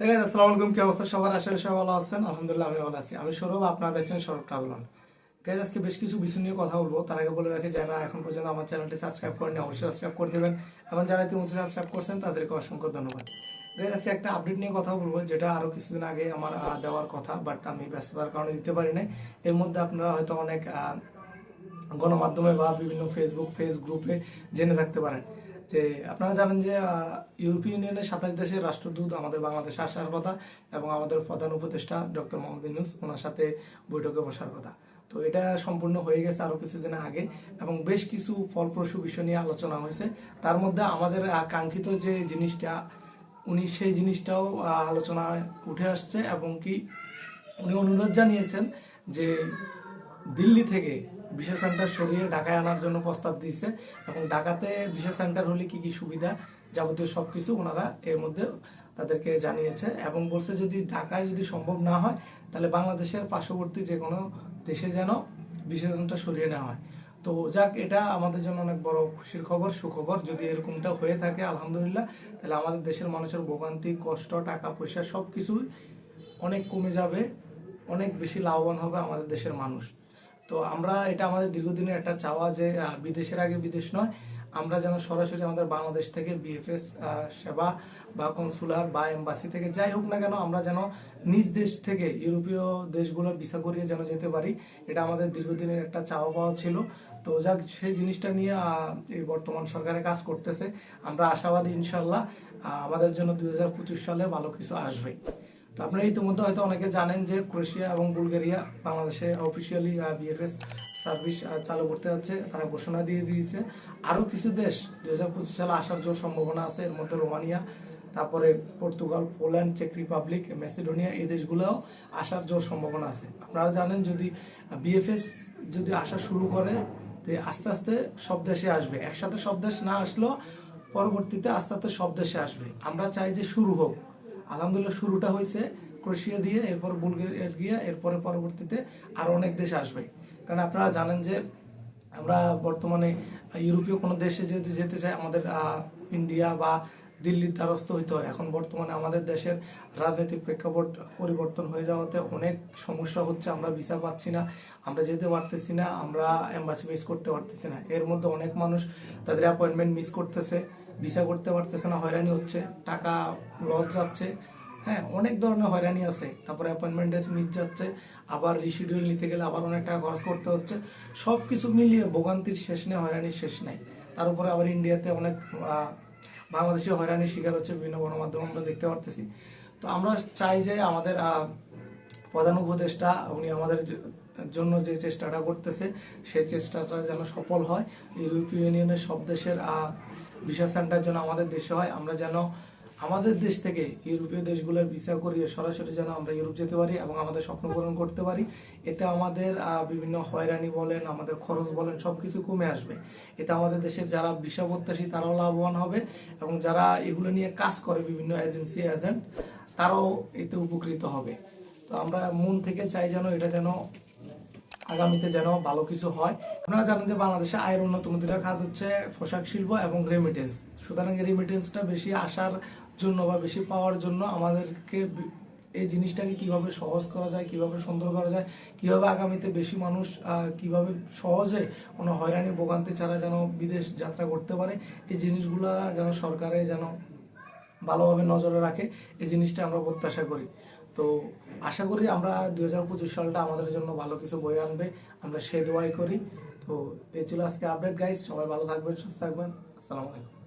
হ্যাঁ কি অবস্থা? সবার ভালো আছেন। আমি ভালো আছি। আমি বেশ কিছু নিয়ে কথা বলব। বলে যারা এখন পর্যন্ত আমার চ্যানেলটি সাবস্ক্রাইব অবশ্যই সাবস্ক্রাইব এবং যারা তাদেরকে অসংখ্য ধন্যবাদ। একটা আপডেট নিয়ে কথা বলব, যেটা আরও কিছুদিন আগে আমার দেওয়ার কথা বাট আমি ব্যস্ততার কারণে দিতে পারি নাই। এর মধ্যে আপনারা হয়তো অনেক গণমাধ্যমে বা বিভিন্ন ফেসবুক ফেস গ্রুপে জেনে থাকতে পারেন। যে আপনারা জানেন যে ইউরোপীয় ইউনিয়নের সাতাশ দেশের রাষ্ট্রদূত আমাদের বাংলাদেশে আসার কথা এবং আমাদের প্রধান উপদেষ্টা ডক্টর মোহাম্মদ ইউনুস ওনার সাথে বৈঠকে বসার কথা। তো এটা সম্পূর্ণ হয়ে গেছে আরও কিছুদিন আগে এবং বেশ কিছু ফলপ্রসূ বিষয় নিয়ে আলোচনা হয়েছে। তার মধ্যে আমাদের কাঙ্ক্ষিত যে জিনিসটা, উনি সেই জিনিসটাও আলোচনায় উঠে আসছে এবং কি উনি অনুরোধ জানিয়েছেন যে দিল্লি থেকে বিশেষ সেন্টার সরিয়ে ঢাকায় আনার জন্য প্রস্তাব দিয়েছে এবং ঢাকাতে বিশেষ সেন্টার হলে কি কি সুবিধা যাবতীয় সব কিছু ওনারা এর মধ্যে তাদেরকে জানিয়েছে এবং বলছে যদি ঢাকায় যদি সম্ভব না হয়, তাহলে বাংলাদেশের পার্শ্ববর্তী যে কোনো দেশে যেন বিশেষ সেন্টার সরিয়ে নেওয়া হয়। তো যাক, এটা আমাদের জন্য অনেক বড় খুশির খবর, সুখবর। যদি এরকমটা হয়ে থাকে, আলহামদুলিল্লাহ, তাহলে আমাদের দেশের মানুষের ভোগান্তি, কষ্ট, টাকা পয়সা সব কিছুই অনেক কমে যাবে, অনেক বেশি লাভবান হবে আমাদের দেশের মানুষ। তো আমরা এটা আমাদের দীর্ঘদিনের একটা চাওয়া যে বিদেশের আগে বিদেশ নয়। আমরা যেন সরাসরি আমাদের বাংলাদেশ থেকে বিএফএস সেবা বা কনসুলার বা এম্বাসি থেকে যাই হোক না কেন, আমরা যেন নিজ দেশ থেকে ইউরোপীয় দেশগুলোর ভিসা করিয়ে যেন যেতে পারি, এটা আমাদের দীর্ঘদিনের একটা চাওয়া পাওয়া ছিল। তো যাক, সেই জিনিসটা নিয়ে এই বর্তমান সরকারে কাজ করতেছে। আমরা আশাবাদী ইনশাল্লাহ আমাদের জন্য দু হাজার পঁচিশ সালে ভালো কিছু আসবে। তো আপনারা ইতিমধ্যে হয়তো অনেকে জানেন যে ক্রোয়েশিয়া এবং বুলগেরিয়া বাংলাদেশে অফিসিয়ালি বিএফএস সার্ভিস চালু করতে যাচ্ছে। তারা ঘোষণা দিয়ে দিয়েছে। আরও কিছু দেশ, দুই হাজার পঁচিশ সালে আসার জোর সম্ভাবনা আছে। এর মধ্যে রোমানিয়া, তারপরে পর্তুগাল, পোল্যান্ড, চেক রিপাবলিক মেসিডোনিয়া এই দেশগুলোও আসার জোর সম্ভাবনা আছে। আপনারা জানেন যদি বিএফএস যদি আসা শুরু করে, তো আস্তে আস্তে সব দেশে আসবে। একসাথে সব দেশ না আসলেও পরবর্তীতে আস্তে আস্তে সব দেশে আসবে। আমরা চাই যে শুরু হোক। আলহামদুলিল্লাহ শুরুটা হয়েছে ক্রোয়েশিয়া দিয়ে, এরপর বুলগেরিয়া এরপরে পরবর্তীতে আরও অনেক দেশ আসবে। কারণ আপনারা জানেন যে আমরা বর্তমানে ইউরোপীয় কোনো দেশে যদি যেতে চাই, আমাদের ইন্ডিয়া বা দিল্লির দ্বারস্থ হইতে হয়। এখন বর্তমানে আমাদের দেশের রাজনৈতিক প্রেক্ষাপট পরিবর্তন হয়ে যাওয়াতে অনেক সমস্যা হচ্ছে, আমরা ভিসা পাচ্ছি না, আমরা যেতে পারতেছি না, আমরা এম্বাসি মিস করতে পারতেছি না। এর মধ্যে অনেক মানুষ তাদের অ্যাপয়েন্টমেন্ট মিস করতেছে ভিসা করতে পারতেছে না, হয়রানি হচ্ছে, টাকা লস যাচ্ছে হ্যাঁ অনেক ধরনের হয়রানি আছে। তারপরে অ্যাপয়েন্টমেন্ট মিস যাচ্ছে, আবার রিশিডিউল নিতে গেলে আবার অনেক টাকা খরচ করতে হচ্ছে। সব কিছু মিলিয়ে ভোগান্তির শেষ নেই, হয়রানির শেষ নেই। তার উপরে আবার ইন্ডিয়াতে অনেক বাংলাদেশি হয়রানির শিকার হচ্ছে বিভিন্ন গণমাধ্যম, আমরা দেখতে পারতেছি। তো আমরা চাই যে আমাদের প্রধান উপদেষ্টা, উনি আমাদের জন্য যে চেষ্টাটা করতেছে, সেই চেষ্টাটা যেন সফল হয়। ইউরোপীয় ইউনিয়নের সব দেশের ভিসা সেন্টার যেন আমাদের দেশে হয়, আমরা যেন আমাদের দেশ থেকে ইউরোপীয় দেশগুলোর ভিসা করিয়ে সরাসরি যেন আমরা ইউরোপ যেতে পারি এবং আমাদের স্বপ্ন পূরণ করতে পারি, এতে আমাদের বিভিন্ন হয়রানি বলেন, আমাদের খরচ বলেন, সবকিছু কমে আসবে। এতে আমাদের দেশের যারা ভিসা প্রত্যাশী তারাও লাভবান হবে এবং যারা এগুলো নিয়ে কাজ করে বিভিন্ন এজেন্সি এজেন্ট তারাও এতে উপকৃত হবে। তো আমরা মন থেকে চাই যেন এটা যেন আগামীতে যেন ভালো কিছু হয়। আপনারা জানেন যে বাংলাদেশে আয়ের অন্যতম দুটা খাত হচ্ছে পোশাক শিল্প এবং রেমিটেন্স সুতরাং রেমিটেন্সটা বেশি আসার জন্য বা বেশি পাওয়ার জন্য আমাদেরকে এই জিনিসটাকে কীভাবে সহজ করা যায়, কীভাবে সুন্দর করা যায়, কীভাবে আগামীতে বেশি মানুষ কীভাবে সহজে কোনো হয়রানি, ভোগান্তি ছাড়া যেন বিদেশ যাত্রা করতে পারে, এই জিনিসগুলা যেন সরকারে যেন ভালোভাবে নজরে রাখে, এই জিনিসটা আমরা প্রত্যাশা করি। তো আশা করি আমরা দুই হাজার পঁচিশ সালটা আমাদের জন্য ভালো কিছু বই আনবে, আমরা সে দোয়াই করি। তো এই ছিল আজকে আপডেট গাইজ সবাই ভালো থাকবেন, সুস্থ থাকবেন। আসসালামু আলাইকুম।